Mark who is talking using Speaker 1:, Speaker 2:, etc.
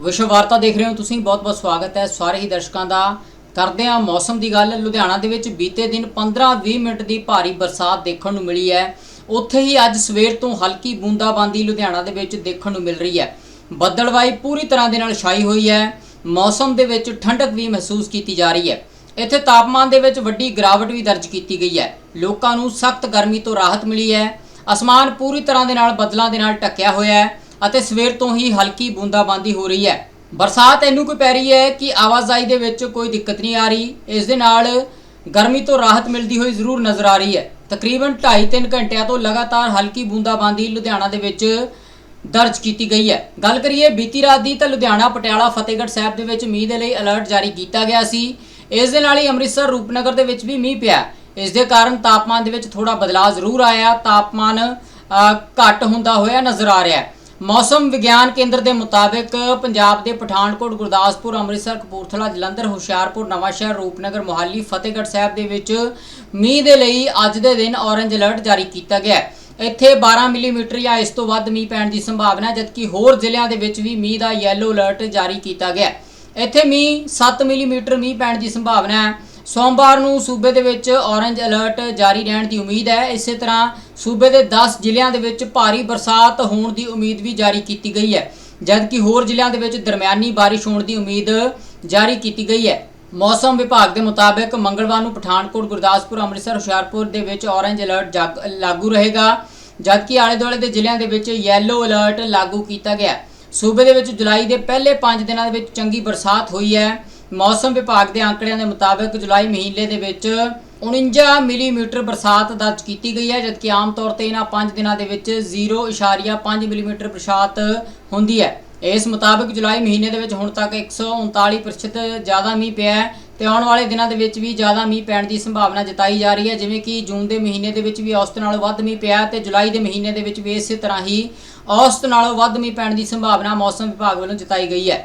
Speaker 1: ਵਿਸ਼ਵ ਵਾਰਤਾ ਦੇਖ ਰਹੇ ਹੋ ਤੁਸੀਂ ਬਹੁਤ-ਬਹੁਤ ਸਵਾਗਤ ਹੈ ਸਾਰੇ ਹੀ ਦਰਸ਼ਕਾਂ ਦਾ। ਕਰਦੇ ਹਾਂ ਮੌਸਮ ਦੀ ਗੱਲ, ਲੁਧਿਆਣਾ ਦੇ ਵਿੱਚ ਬੀਤੇ ਦਿਨ 15-20 ਮਿੰਟ ਦੀ ਭਾਰੀ ਬਰਸਾਤ ਦੇਖਣ ਨੂੰ ਮਿਲੀ ਹੈ। ਉੱਥੇ ਹੀ ਅੱਜ ਸਵੇਰ ਤੋਂ ਹਲਕੀ ਬੂੰਦਾਬਾਂਦੀ ਲੁਧਿਆਣਾ ਦੇ ਵਿੱਚ ਦੇਖਣ ਨੂੰ ਮਿਲ ਰਹੀ ਹੈ। ਬੱਦਲਵਾਈ ਪੂਰੀ ਤਰ੍ਹਾਂ ਦੇ ਨਾਲ ਛਾਈ ਹੋਈ ਹੈ। ਮੌਸਮ ਦੇ ਵਿੱਚ ਠੰਡਕ ਵੀ ਮਹਿਸੂਸ ਕੀਤੀ ਜਾ ਰਹੀ ਹੈ। ਇੱਥੇ ਤਾਪਮਾਨ ਦੇ ਵਿੱਚ ਵੱਡੀ ਗਿਰਾਵਟ ਵੀ ਦਰਜ ਕੀਤੀ ਗਈ ਹੈ। ਲੋਕਾਂ ਨੂੰ ਸਖਤ ਗਰਮੀ ਤੋਂ ਰਾਹਤ ਮਿਲੀ ਹੈ। ਅਸਮਾਨ ਪੂਰੀ ਤਰ੍ਹਾਂ ਦੇ ਨਾਲ, ਬੱਦਲਾਂ ਦੇ ਨਾਲ ਢੱਕਿਆ ਹੋਇਆ ਹੈ। ਅਤੇ ਸਵੇਰ ਤੋਂ ਹੀ ਹਲਕੀ ਬੂੰਦਾਬਾਂਦੀ ਹੋ ਰਹੀ ਹੈ। ਬਰਸਾਤ ਇਹਨੂੰ ਕੋਈ ਪੈ ਰਹੀ ਹੈ ਕਿ ਆਵਾਜਾਈ ਦੇ ਵਿੱਚ ਕੋਈ ਦਿੱਕਤ ਨਹੀਂ ਆ ਰਹੀ। ਇਸ ਦੇ ਨਾਲ ਗਰਮੀ ਤੋਂ ਰਾਹਤ ਮਿਲਦੀ ਹੋਈ ਜ਼ਰੂਰ ਨਜ਼ਰ ਆ ਰਹੀ ਹੈ। ਤਕਰੀਬਨ 2.5-3 ਘੰਟਿਆਂ ਤੋਂ ਲਗਾਤਾਰ ਹਲਕੀ ਬੂੰਦਾਬਾਂਦੀ ਲੁਧਿਆਣਾ ਦੇ ਵਿੱਚ ਦਰਜ ਕੀਤੀ ਗਈ ਹੈ। ਗੱਲ ਕਰੀਏ ਬੀਤੀ ਰਾਤ ਦੀ ਤਾਂ ਲੁਧਿਆਣਾ ਪਟਿਆਲਾ ਫਤਿਹਗੜ੍ਹ ਸਾਹਿਬ ਦੇ ਵਿੱਚ ਮੀਂਹ ਦੇ ਲਈ ਅਲਰਟ ਜਾਰੀ ਕੀਤਾ ਗਿਆ ਸੀ। ਇਸ ਦੇ ਨਾਲ ਹੀ ਅੰਮ੍ਰਿਤਸਰ ਰੂਪਨਗਰ ਦੇ ਵਿੱਚ ਵੀ ਮੀਂਹ ਪਿਆ। ਇਸ ਦੇ ਕਾਰਨ ਤਾਪਮਾਨ ਦੇ ਵਿੱਚ ਥੋੜਾ ਬਦਲਾਅ ਜ਼ਰੂਰ ਆਇਆ। ਤਾਪਮਾਨ ਅ, ਘੱਟ ਹੁੰਦਾ ਹੋਇਆ ਨਜ਼ਰ ਆ ਰਿਹਾ ਹੈ। ਮੌਸਮ ਵਿਗਿਆਨ ਕੇਂਦਰ ਦੇ ਮੁਤਾਬਕ ਪੰਜਾਬ ਦੇ ਪਠਾਨਕੋਟ, ਗੁਰਦਾਸਪੁਰ, ਅੰਮ੍ਰਿਤਸਰ, ਕਪੂਰਥਲਾ, ਜਲੰਧਰ, ਹੁਸ਼ਿਆਰਪੁਰ, ਨਵਾਂਸ਼ਹਿਰ, ਰੂਪਨਗਰ, ਮੋਹਾਲੀ, ਫਤਿਹਗੜ੍ਹ ਸਾਹਿਬ ਦੇ ਵਿੱਚ ਮੀਂਹ ਦੇ ਲਈ ਅੱਜ ਦੇ ਦਿਨ ਔਰੰਜ ਅਲਰਟ ਜਾਰੀ ਕੀਤਾ ਗਿਆ ਹੈ। ਇੱਥੇ 12 ਮਿਲੀਮੀਟਰ ਜਾਂ ਇਸ ਤੋਂ ਵੱਧ ਮੀਂਹ ਪੈਣ ਦੀ ਸੰਭਾਵਨਾ ਜਦਕਿ ਹੋਰ ਜ਼ਿਲ੍ਹਿਆਂ ਦੇ ਵਿੱਚ ਵੀ ਮੀਂਹ ਦਾ ਯੈਲੋ ਅਲਰਟ ਜਾਰੀ ਕੀਤਾ ਗਿਆ ਹੈ। ਇੱਥੇ ਮੀਂਹ 7 ਮਿਲੀਮੀਟਰ ਮੀਂਹ ਪੈਣ ਦੀ ਸੰਭਾਵਨਾ ਹੈ। ਸੋਮਵਾਰ ਨੂੰ ਸੂਬੇ ਦੇ ਵਿੱਚ ਔਰੰਜ ਅਲਰਟ ਜਾਰੀ ਰਹਿਣ ਦੀ ਉਮੀਦ ਹੈ। ਇਸੇ ਤਰ੍ਹਾਂ ਸੂਬੇ ਦੇ 10 ਜ਼ਿਲ੍ਹਿਆਂ ਦੇ ਵਿੱਚ ਭਾਰੀ ਬਰਸਾਤ ਹੋਣ ਦੀ ਉਮੀਦ ਵੀ ਜਾਰੀ ਕੀਤੀ ਗਈ ਹੈ। ਜਦਕਿ ਹੋਰ ਜ਼ਿਲ੍ਹਿਆਂ ਦੇ ਵਿੱਚ ਦਰਮਿਆਨੀ ਬਾਰਿਸ਼ ਹੋਣ ਦੀ ਉਮੀਦ ਜਾਰੀ ਕੀਤੀ ਗਈ ਹੈ। ਮੌਸਮ ਵਿਭਾਗ ਦੇ ਮੁਤਾਬਕ ਮੰਗਲਵਾਰ ਨੂੰ ਪਠਾਨਕੋਟ, ਗੁਰਦਾਸਪੁਰ, ਅੰਮ੍ਰਿਤਸਰ, ਹੁਸ਼ਿਆਰਪੁਰ ਦੇ ਵਿੱਚ ਔਰੰਜ ਅਲਰਟ ਜਾਗ- ਲਾਗੂ ਰਹੇਗਾ। ਜਦਕਿ ਆਲੇ ਦੁਆਲੇ ਦੇ ਜ਼ਿਲ੍ਹਿਆਂ ਦੇ ਵਿੱਚ ਯੈਲੋ ਅਲਰਟ ਲਾਗੂ ਕੀਤਾ ਗਿਆ। ਸੂਬੇ ਦੇ ਵਿੱਚ ਜੁਲਾਈ ਦੇ ਪਹਿਲੇ 5 ਦਿਨਾਂ ਦੇ ਵਿੱਚ ਚੰਗੀ ਬਰਸਾਤ ਹੋਈ ਹੈ। ਮੌਸਮ ਵਿਭਾਗ ਦੇ ਅੰਕੜਿਆਂ ਦੇ ਮੁਤਾਬਕ ਜੁਲਾਈ ਮਹੀਨੇ ਦੇ ਵਿੱਚ 49 ਮਿਲੀਮੀਟਰ ਬਰਸਾਤ ਦਰਜ ਕੀਤੀ ਗਈ ਹੈ, ਜਦਕਿ ਆਮ ਤੌਰ ਤੇ ਇਹਨਾਂ 5 ਦਿਨਾਂ ਦੇ ਵਿੱਚ 0.5 ਮਿਲੀਮੀਟਰ ਬਰਸਾਤ ਹੁੰਦੀ ਹੈ। ਇਸ ਮੁਤਾਬਕ ਜੁਲਾਈ ਮਹੀਨੇ ਦੇ ਵਿੱਚ ਹੁਣ ਤੱਕ 139% ਜ਼ਿਆਦਾ ਮੀਂਹ ਪਿਆ ਹੈ ਤੇ ਆਉਣ ਵਾਲੇ ਦਿਨਾਂ ਦੇ ਵਿੱਚ ਵੀ ਜ਼ਿਆਦਾ ਮੀਂਹ ਪੈਣ ਦੀ ਸੰਭਾਵਨਾ ਜਤਾਈ ਜਾ ਰਹੀ ਹੈ, ਜਿਵੇਂ ਕਿ ਜੂਨ ਦੇ ਮਹੀਨੇ ਦੇ ਵਿੱਚ ਵੀ ਔਸਤ ਨਾਲੋਂ ਵੱਧ ਮੀਂਹ ਪਿਆ ਤੇ ਜੁਲਾਈ ਦੇ ਮਹੀਨੇ ਦੇ ਵਿੱਚ ਵੀ ਇਸੇ ਤਰ੍ਹਾਂ ਹੀ ਔਸਤ ਨਾਲੋਂ ਵੱਧ ਮੀਂਹ ਪੈਣ ਦੀ ਸੰਭਾਵਨਾ ਮੌਸਮ ਵਿਭਾਗ ਵੱਲੋਂ ਜਤਾਈ ਗਈ ਹੈ।